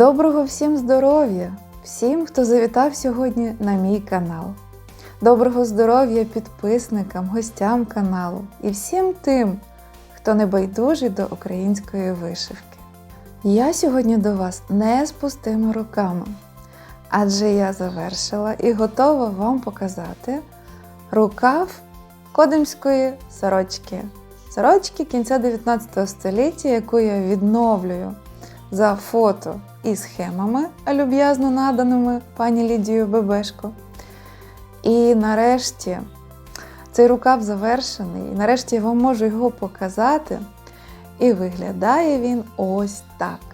Доброго всім здоров'я! Всім, хто завітав сьогодні на мій канал. Доброго здоров'я підписникам, гостям каналу і всім тим, хто не байдужий до української вишивки. Я сьогодні до вас не з пустими руками, адже я завершила і готова вам показати рукав кодимської сорочки. Сорочки кінця 19 століття, яку я відновлюю за фото і схемами, люб'язно наданими пані Лідією Бебешко. І нарешті цей рукав завершений, і нарешті я вам можу його показати. І виглядає він ось так.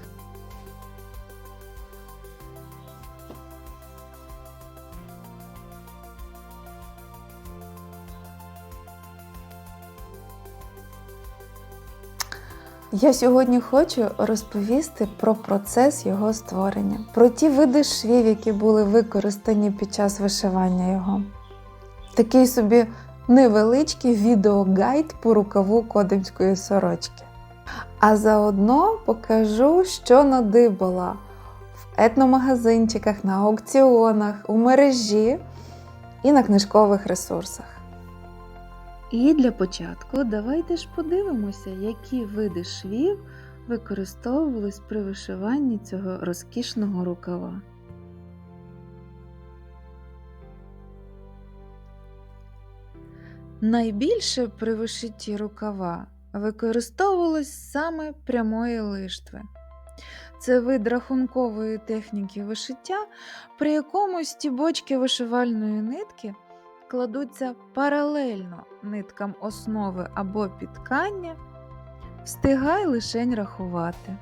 Я сьогодні хочу розповісти про процес його створення, про ті види швів, які були використані під час вишивання його. Такий собі невеличкий відеогайд по рукаву кодимської сорочки. А заодно покажу, що надибала в етномагазинчиках, на аукціонах, у мережі і на книжкових ресурсах. І для початку давайте ж подивимося, які види швів використовувались при вишиванні цього розкішного рукава. Найбільше при вишитті рукава використовувалось саме прямої лиштви. Це вид рахункової техніки вишиття, при якому стібочки вишивальної нитки кладуться паралельно ниткам основи або підкання, встигай лишень рахувати.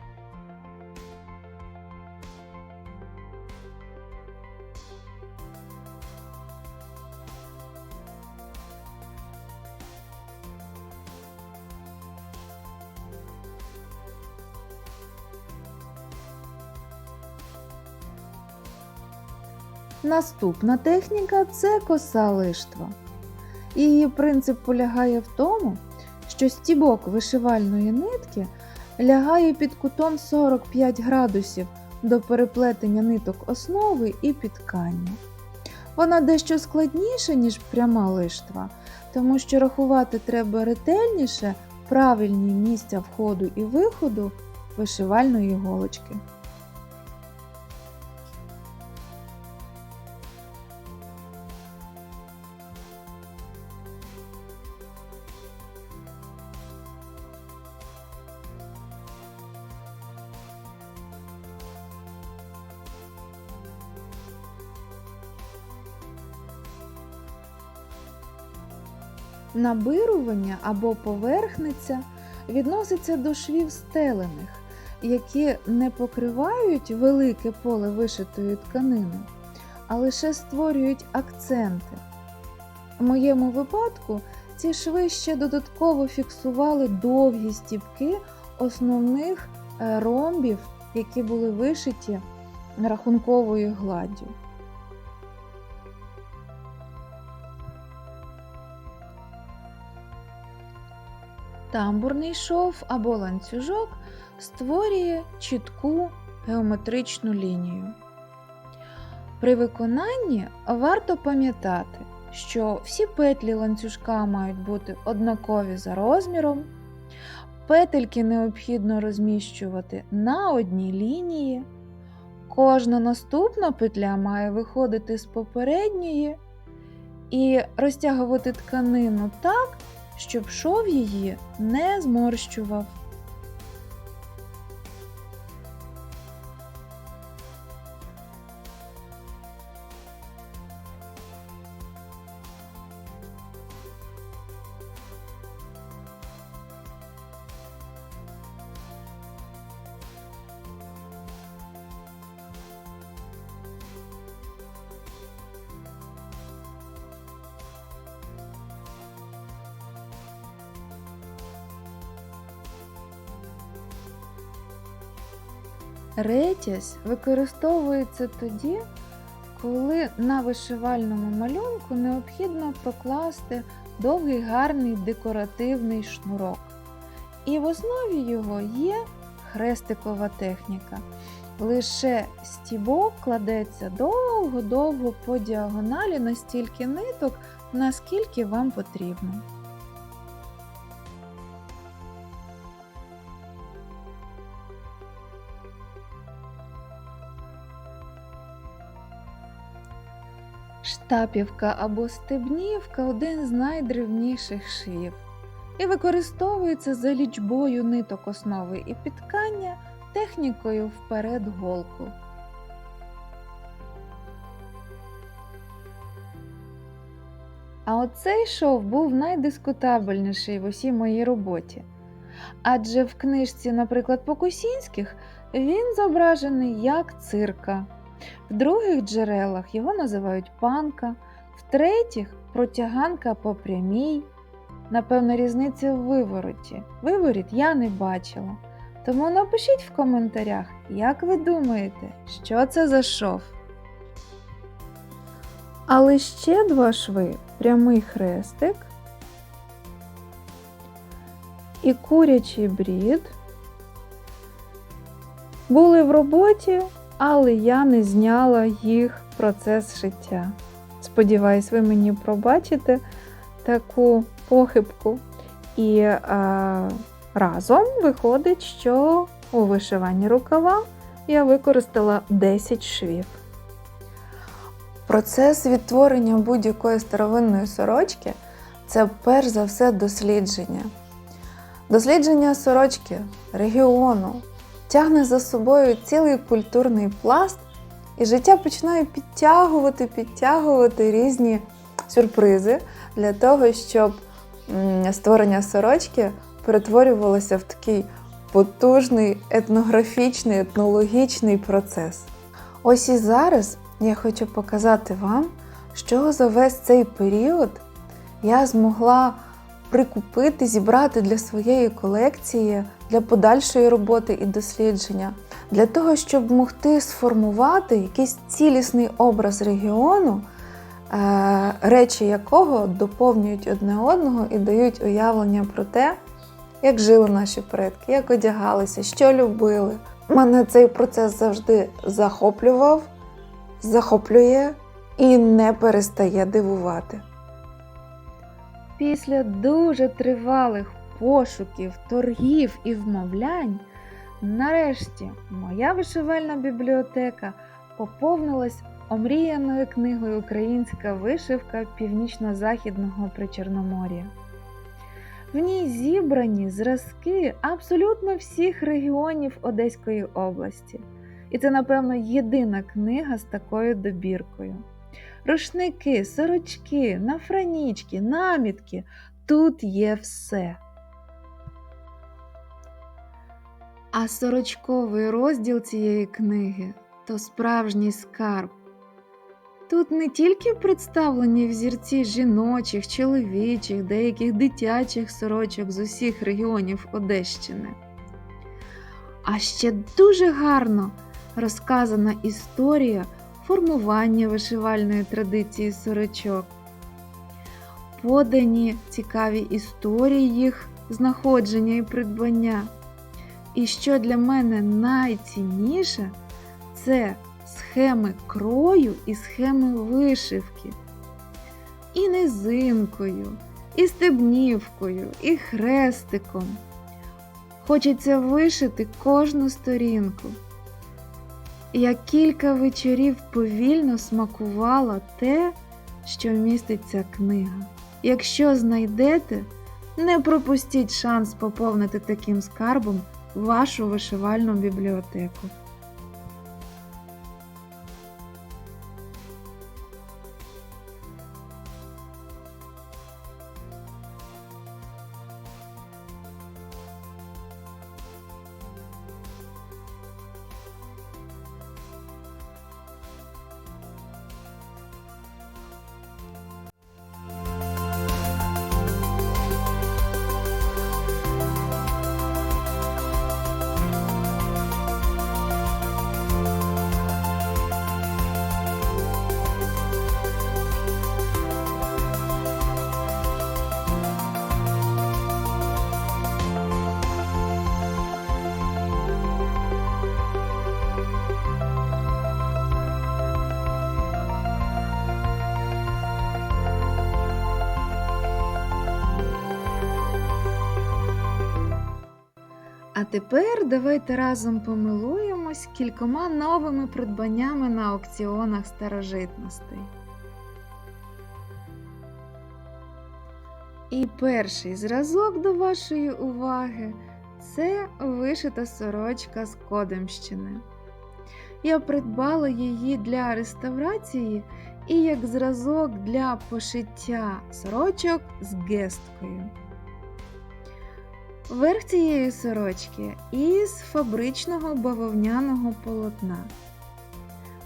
Наступна техніка це коса лиштва. Її принцип полягає в тому, що стібок вишивальної нитки лягає під кутом 45 градусів до переплетення ниток основи і підкання. Вона дещо складніша, ніж пряма лиштва, тому що рахувати треба ретельніше правильні місця входу і виходу вишивальної голочки. Набирування або поверхниця відноситься до швів стелених, які не покривають велике поле вишитої тканини, а лише створюють акценти. У моєму випадку ці шви ще додатково фіксували довгі стіпки основних е, ромбів, які були вишиті рахунковою гладдю. Тамбурний шов або ланцюжок створює чітку геометричну лінію. При виконанні варто пам'ятати, що всі петлі ланцюжка мають бути однакові за розміром, петельки необхідно розміщувати на одній лінії, кожна наступна петля має виходити з попередньої і розтягувати тканину так, щоб шов її не зморщував. Ретязь використовується тоді, коли на вишивальному малюнку необхідно прокласти довгий гарний декоративний шнурок. І в основі його є хрестикова техніка. Лише стібок кладеться довго-довго по діагоналі на стільки ниток, наскільки вам потрібно. Штапівка або стебнівка один з найдревніших швів і використовується за лічбою ниток основи і підкання технікою вперед голку. А оцей шов був найдискутабельніший в усій моїй роботі. Адже в книжці, наприклад, Покусінських він зображений як цирка. В других джерелах його називають панка, в третіх протяганка по прямій. Напевно, різниця в вивороті. Виворіт я не бачила. Тому напишіть в коментарях, як ви думаєте, що це за шов. Але ще два шви прямий хрестик і курячий брід були в роботі, але я не зняла їх процес шиття. Сподіваюсь, ви мені пробачите таку похибку. І а, разом виходить, що у вишиванні рукава я використала 10 швів. Процес відтворення будь-якої старовинної сорочки це перш за все дослідження. Дослідження сорочки, регіону тягне за собою цілий культурний пласт, і життя починає підтягувати, підтягувати різні сюрпризи для того, щоб створення сорочки перетворювалося в такий потужний етнографічний, етнологічний процес. Ось і зараз я хочу показати вам, що за весь цей період я змогла прикупити, зібрати для своєї колекції для подальшої роботи і дослідження, для того, щоб могти сформувати якийсь цілісний образ регіону, е, речі якого доповнюють одне одного і дають уявлення про те, як жили наші предки, як одягалися, що любили. Мене цей процес завжди захоплював, захоплює і не перестає дивувати. Після дуже тривалих пошуків, торгів і вмовлянь, нарешті моя вишивальна бібліотека поповнилась омріяною книгою Українська вишивка Північно-Західного Причорномор'я. В ній зібрані зразки абсолютно всіх регіонів Одеської області. І це, напевно, єдина книга з такою добіркою. Рушники, сорочки, нафранічки, намітки тут є все. А сорочковий розділ цієї книги то справжній скарб. Тут не тільки представлені взірці жіночих, чоловічих, деяких дитячих сорочок з усіх регіонів Одещини, а ще дуже гарно розказана історія формування вишивальної традиції сорочок, подані цікаві історії їх знаходження і придбання. І що для мене найцінніше, це схеми крою і схеми вишивки. І низинкою, і стебнівкою, і хрестиком. Хочеться вишити кожну сторінку. Я кілька вечорів повільно смакувала те, що містить ця книга. Якщо знайдете, не пропустіть шанс поповнити таким скарбом вашу вишивальну бібліотеку. Тепер давайте разом помилуємось кількома новими придбаннями на аукціонах старожитностей. І перший зразок до вашої уваги це вишита сорочка з Кодемщини. Я придбала її для реставрації і як зразок для пошиття сорочок з гесткою. Верх цієї сорочки із фабричного бавовняного полотна.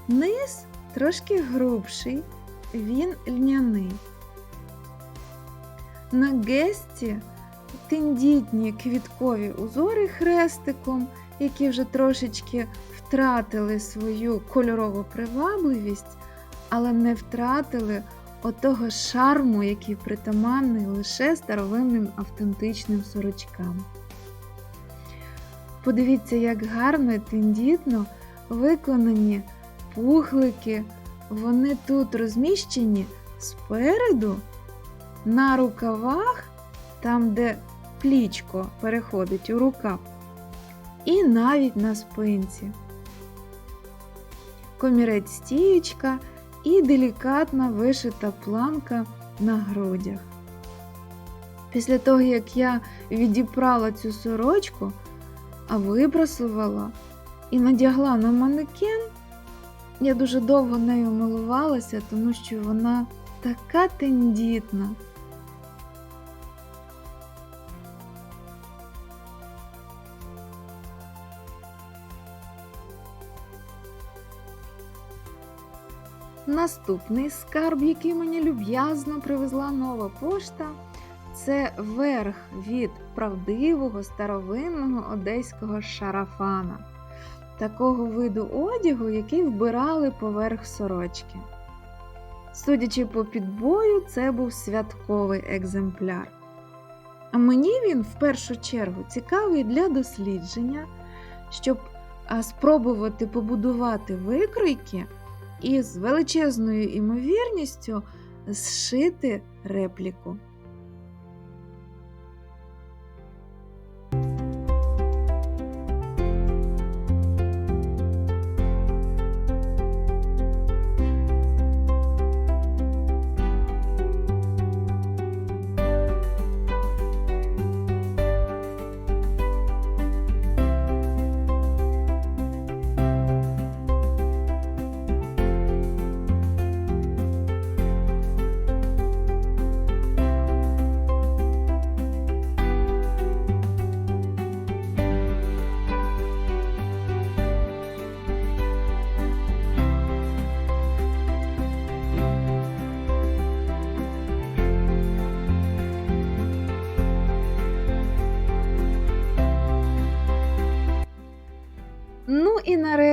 Низ трошки грубший, він льняний. На гесті тендітні квіткові узори хрестиком, які вже трошечки втратили свою кольорову привабливість, але не втратили отого шарму, який притаманний лише старовинним автентичним сорочкам. Подивіться, як гарно і тендітно виконані пухлики, вони тут розміщені спереду, на рукавах, там, де плічко переходить у рукав, і навіть на спинці. Комірець стієчка і делікатна вишита планка на грудях. Після того, як я відіпрала цю сорочку, а випросувала і надягла на манекен, я дуже довго нею милувалася, тому що вона така тендітна. Наступний скарб, який мені люб'язно привезла нова пошта, це верх від правдивого старовинного одеського шарафана, такого виду одягу, який вбирали поверх сорочки. Судячи по підбою, це був святковий екземпляр. А мені він в першу чергу цікавий для дослідження, щоб спробувати побудувати викройки і з величезною імовірністю зшити репліку.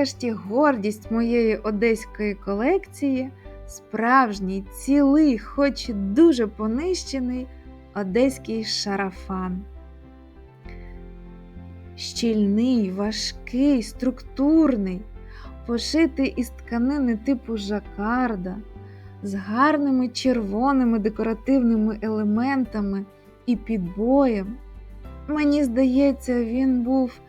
Нарешті гордість моєї одеської колекції справжній, цілий, хоч і дуже понищений одеський шарафан. Щільний, важкий, структурний, пошитий із тканини типу жакарда, з гарними червоними декоративними елементами і підбоєм. Мені здається, він був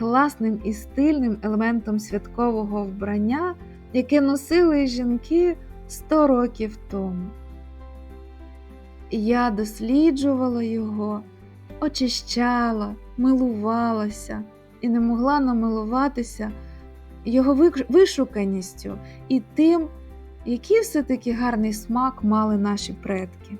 класним і стильним елементом святкового вбрання, яке носили жінки 100 років тому. Я досліджувала його, очищала, милувалася і не могла намилуватися його вишуканістю і тим, який все-таки гарний смак мали наші предки.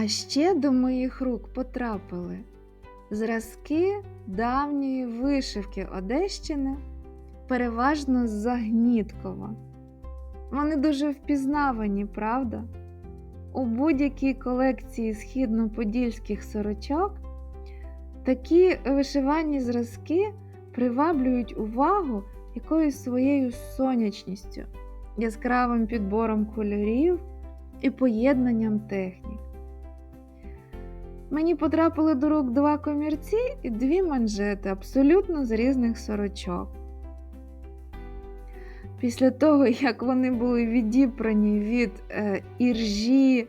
А ще до моїх рук потрапили зразки давньої вишивки Одещини, переважно з Загніткова. Вони дуже впізнавані, правда? У будь-якій колекції східно-подільських сорочок такі вишивані зразки приваблюють увагу якоюсь своєю сонячністю, яскравим підбором кольорів і поєднанням технік. Мені потрапили до рук два комірці і дві манжети абсолютно з різних сорочок. Після того, як вони були відіпрані від е, іржі,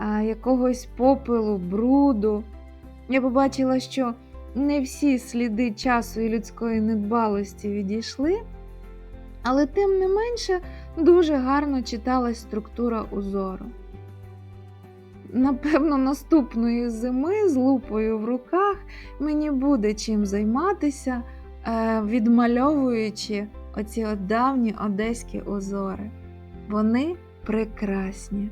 е, якогось попелу, бруду, я побачила, що не всі сліди часу і людської недбалості відійшли, але тим не менше дуже гарно читалась структура узору. Напевно, наступної зими з лупою в руках мені буде чим займатися, е, відмальовуючи оці от давні одеські узори. Вони прекрасні.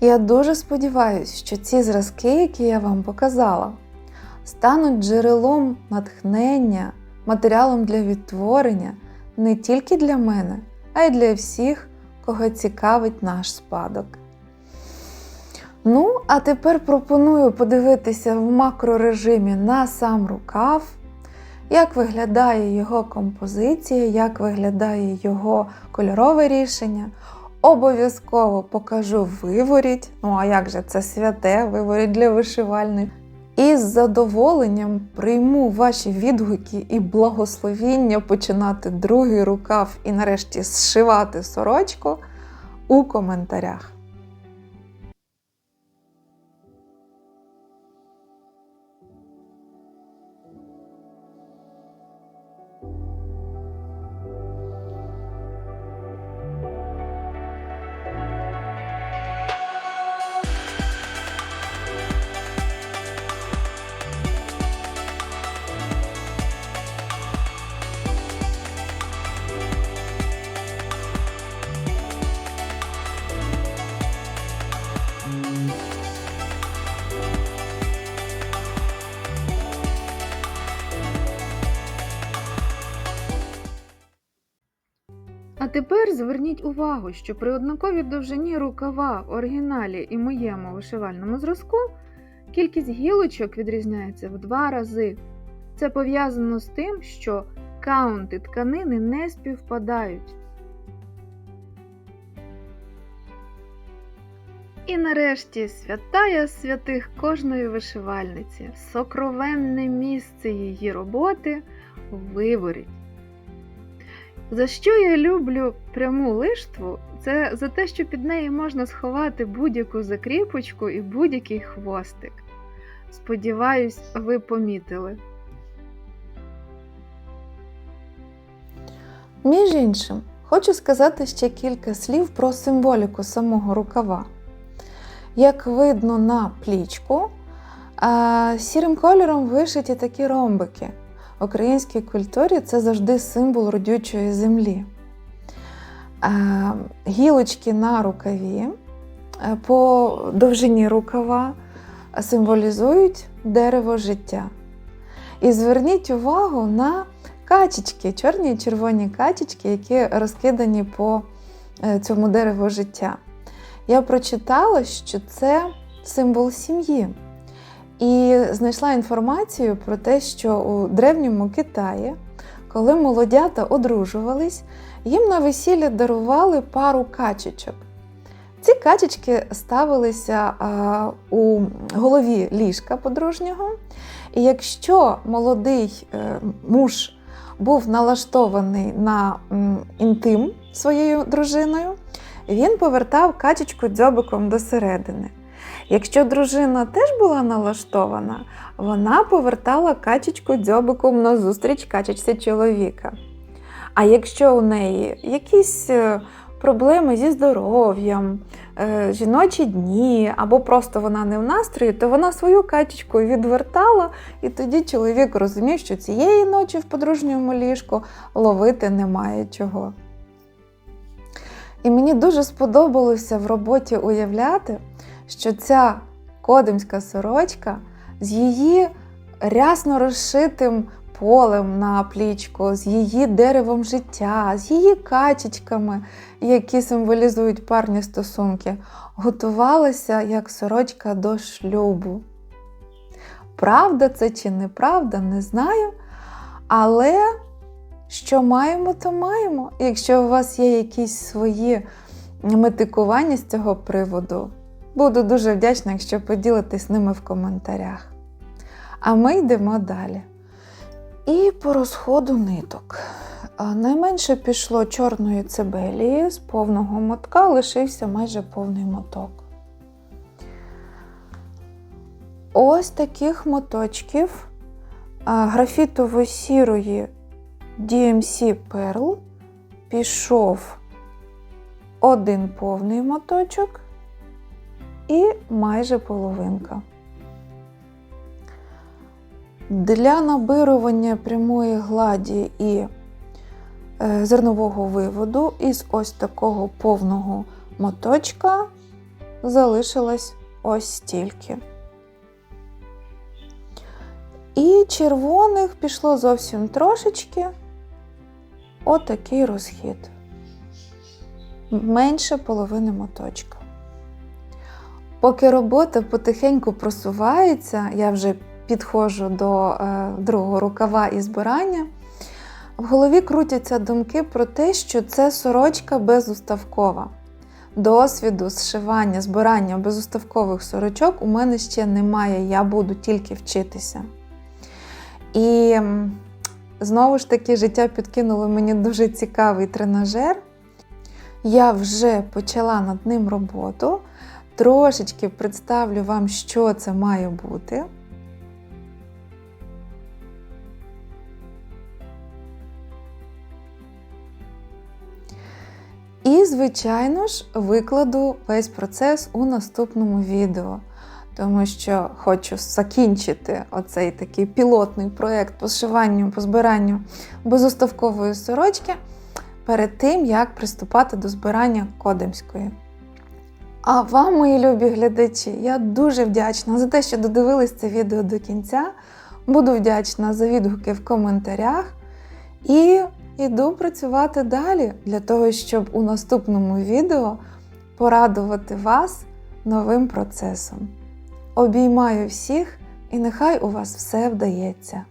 Я дуже сподіваюся, що ці зразки, які я вам показала, стануть джерелом натхнення, матеріалом для відтворення не тільки для мене, а й для всіх, кого цікавить наш спадок. Ну, а тепер пропоную подивитися в макрорежимі на сам рукав, як виглядає його композиція, як виглядає його кольорове рішення. Обов'язково покажу виворіть. Ну а як же це святе, виворіть для вишивальних. І з задоволенням прийму ваші відгуки і благословіння починати другий рукав і нарешті зшивати сорочку у коментарях. Увагу, що при однаковій довжині рукава в оригіналі і моєму вишивальному зразку кількість гілочок відрізняється в два рази. Це пов'язано з тим, що каунти тканини не співпадають. І нарешті святая святих кожної вишивальниці, сокровенне місце її роботи виворіть. За що я люблю пряму лиштву, це за те, що під неї можна сховати будь-яку закріпочку і будь-який хвостик. Сподіваюсь, ви помітили. Між іншим, хочу сказати ще кілька слів про символіку самого рукава. Як видно на плічку, сірим кольором вишиті такі ромбики. В українській культурі це завжди символ родючої землі. Гілочки на рукаві е, по довжині рукава символізують дерево життя. І зверніть увагу на качечки, чорні і червоні качечки, які розкидані по е, цьому дереву життя. Я прочитала, що це символ сім'ї. І знайшла інформацію про те, що у древньому Китаї, коли молодята одружувались, їм на весілля дарували пару качечок. Ці качечки ставилися а, у голові ліжка подружнього. І якщо молодий е, муж був налаштований на м, інтим своєю дружиною, він повертав качечку дзьобиком до середини. Якщо дружина теж була налаштована, вона повертала качечку дзьобиком назустріч качечці чоловіка. А якщо у неї якісь е, проблеми зі здоров'ям, е, жіночі дні, або просто вона не в настрої, то вона свою качечку відвертала, і тоді чоловік розумів, що цієї ночі в подружньому ліжку ловити немає чого. І мені дуже сподобалося в роботі уявляти, що ця кодимська сорочка з її рясно розшитим полем на плічку, з її деревом життя, з її качечками, які символізують парні стосунки, готувалася як сорочка до шлюбу. Правда це чи неправда, не знаю. Але що маємо, то маємо. Якщо у вас є якісь свої метикування з цього приводу, буду дуже вдячна, якщо поділитесь ними в коментарях. А ми йдемо далі. І по розходу ниток. Найменше пішло чорної цибелії з повного мотка, лишився майже повний моток. Ось таких моточків графітово-сірої DMC Pearl пішов один повний моточок і майже половинка. Для набирування прямої гладі і е, зернового виводу із ось такого повного моточка залишилось ось стільки. І червоних пішло зовсім трошечки отакий розхід. Менше половини моточка. Поки робота потихеньку просувається, я вже підходжу до е, другого рукава і збирання, в голові крутяться думки про те, що це сорочка безуставкова. Досвіду зшивання, збирання безуставкових сорочок у мене ще немає, я буду тільки вчитися. І знову ж таки, життя підкинуло мені дуже цікавий тренажер. Я вже почала над ним роботу. Трошечки представлю вам, що це має бути. І, звичайно ж, викладу весь процес у наступному відео, тому що хочу закінчити оцей такий пілотний проєкт по зшиванню, по збиранню безуставкової сорочки перед тим, як приступати до збирання кодемської. А вам, мої любі глядачі, я дуже вдячна за те, що додивились це відео до кінця. Буду вдячна за відгуки в коментарях. І йду працювати далі для того, щоб у наступному відео порадувати вас новим процесом. Обіймаю всіх і нехай у вас все вдається!